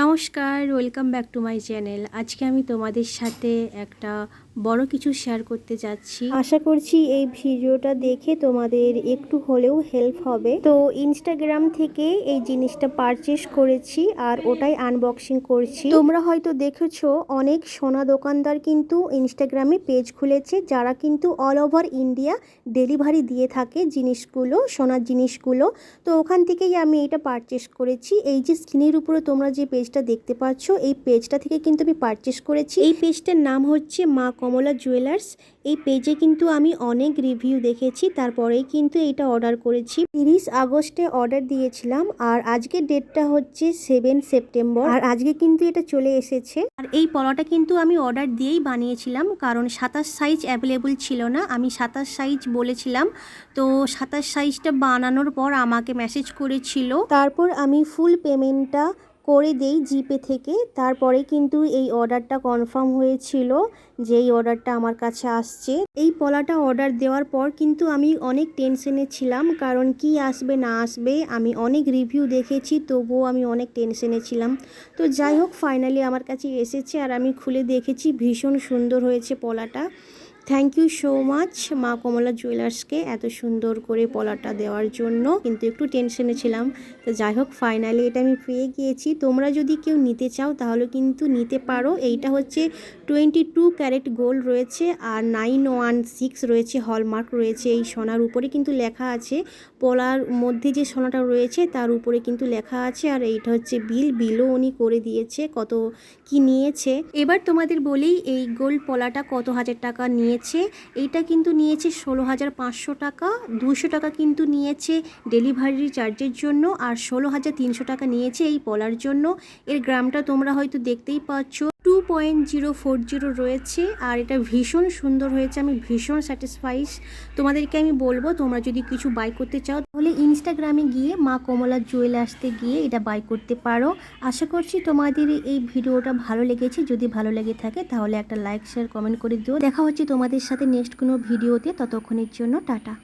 নমস্কার welcome back to my channel আজকে আমি তোমাদের সাথে একটা বড় কিছু শেয়ার করতে যাচ্ছি। আশা করছি এই ভিডিওটা দেখে তোমাদের একটু হলেও হেল্প হবে। তো ইনস্টাগ্রাম থেকে এই জিনিসটা পারচেস করেছি আর ওটাই আনবক্সিং করছি। তোমরা হয়তো দেখেছ, অনেক সোনা দোকানদার কিন্তু ইনস্টাগ্রামে পেজ খুলেছে, যারা কিন্তু অল ওভার ইন্ডিয়া ডেলিভারি দিয়ে থাকে জিনিসগুলো, সোনার জিনিসগুলো। তো ওখান থেকেই আমি এটা পারচেস করেছি। এই যে স্ক্রিনের উপরে তোমরা যে পেজটা দেখতে পাচ্ছ, এই পেজটা থেকে কিন্তু আমি পারচেস করেছি। এই পেজটার নাম হচ্ছে মা কমলা জুয়েলার্স এই পেজে কিন্তু আমি অনেক রিভিউ দেখেছি, তারপরেই কিন্তু এটা অর্ডার করেছি। তিরিশ আগস্টে অর্ডার দিয়েছিলাম, আর আজকের ডেটটা হচ্ছে সেভেন সেপ্টেম্বর আর আজকে কিন্তু এটা চলে এসেছে। আর এই পলাটা কিন্তু আমি অর্ডার দিয়েই বানিয়েছিলাম, কারণ সাতাশ সাইজ অ্যাভেলেবল ছিল না, আমি সাতাশ সাইজ বলেছিলাম। তো সাতাশ সাইজটা বানানোর পর আমাকে মেসেজ করেছিল। তারপর আমি ফুল পেমেন্টটা করে দেই জিপে থেকে। তারপরে কিন্তু এই অর্ডারটা কনফার্ম হয়েছিল যে এই অর্ডারটা আমার কাছে আসছে। এই পলাটা অর্ডার দেওয়ার পর কিন্তু আমি অনেক টেনশনে ছিলাম, কারণ কি আসবে না আসবে আমি অনেক রিভিউ দেখেছি, তবুও আমি অনেক টেনশনে ছিলাম। তো যাই হোক ফাইনালি আমার কাছে এসেছে আর আমি খুলে দেখেছি, ভীষণ সুন্দর হয়েছে পলাটা। থ্যাংক ইউ সো মাচ মা কমলা জুয়েলার্সকে এত সুন্দর করে পলাটা দেওয়ার জন্য। কিন্তু একটু টেনশনে ছিলাম। তো যাই হোক ফাইনালি এটা আমি পেয়ে গিয়েছি। তোমরা যদি কেউ নিতে চাও, তাহলে কিন্তু নিতে পারো। এইটা হচ্ছে টোয়েন্টি টু ক্যারেট গোল্ড রয়েছে আর নাইন ওয়ান সিক্স রয়েছে হলমার্ক রয়েছে এই সোনার উপরে কিন্তু লেখা আছে। পলার মধ্যে যে সোনাটা রয়েছে, তার উপরে কিন্তু লেখা আছে। আর এইটা হচ্ছে বিল বিলও উনি করে দিয়েছে। কত কি নিয়েছে? এবার তোমাদের বলি, এই গোল্ড পলাটা কত হাজার টাকা নিয়েছে। এইটা কিন্তু নিয়েছে ষোলো হাজার পাঁচশো টাকা দুশো টাকা কিন্তু নিয়েছে ডেলিভারি চার্জের জন্য আর ষোলো হাজার তিনশো টাকা নিয়েছে এই পলার জন্য। এর গ্রামটা তোমরা হয়তো দেখতেই পাচ্ছ। পয়েন্ট জিরো ফোর জিরো রয়েছে, আর এটা ভীষণ সুন্দর হয়েছে, আমি ভীষণ স্যাটিসফাইস তোমাদেরকে আমি বলব, তোমরা যদি কিছু বাই করতে চাও, তাহলে ইনস্টাগ্রামে গিয়ে মা কমলা জুয়েলার্সতে গিয়ে এটা বাই করতে পারো। আশা করছি তোমাদের এই ভিডিওটা ভালো লেগেছে। যদি ভালো লেগে থাকে, তাহলে একটা লাইক শেয়ার কমেন্ট করে দিও। দেখা হচ্ছে তোমাদের সাথে নেক্সট কোনো ভিডিওতে। ততক্ষণের জন্য টাটা।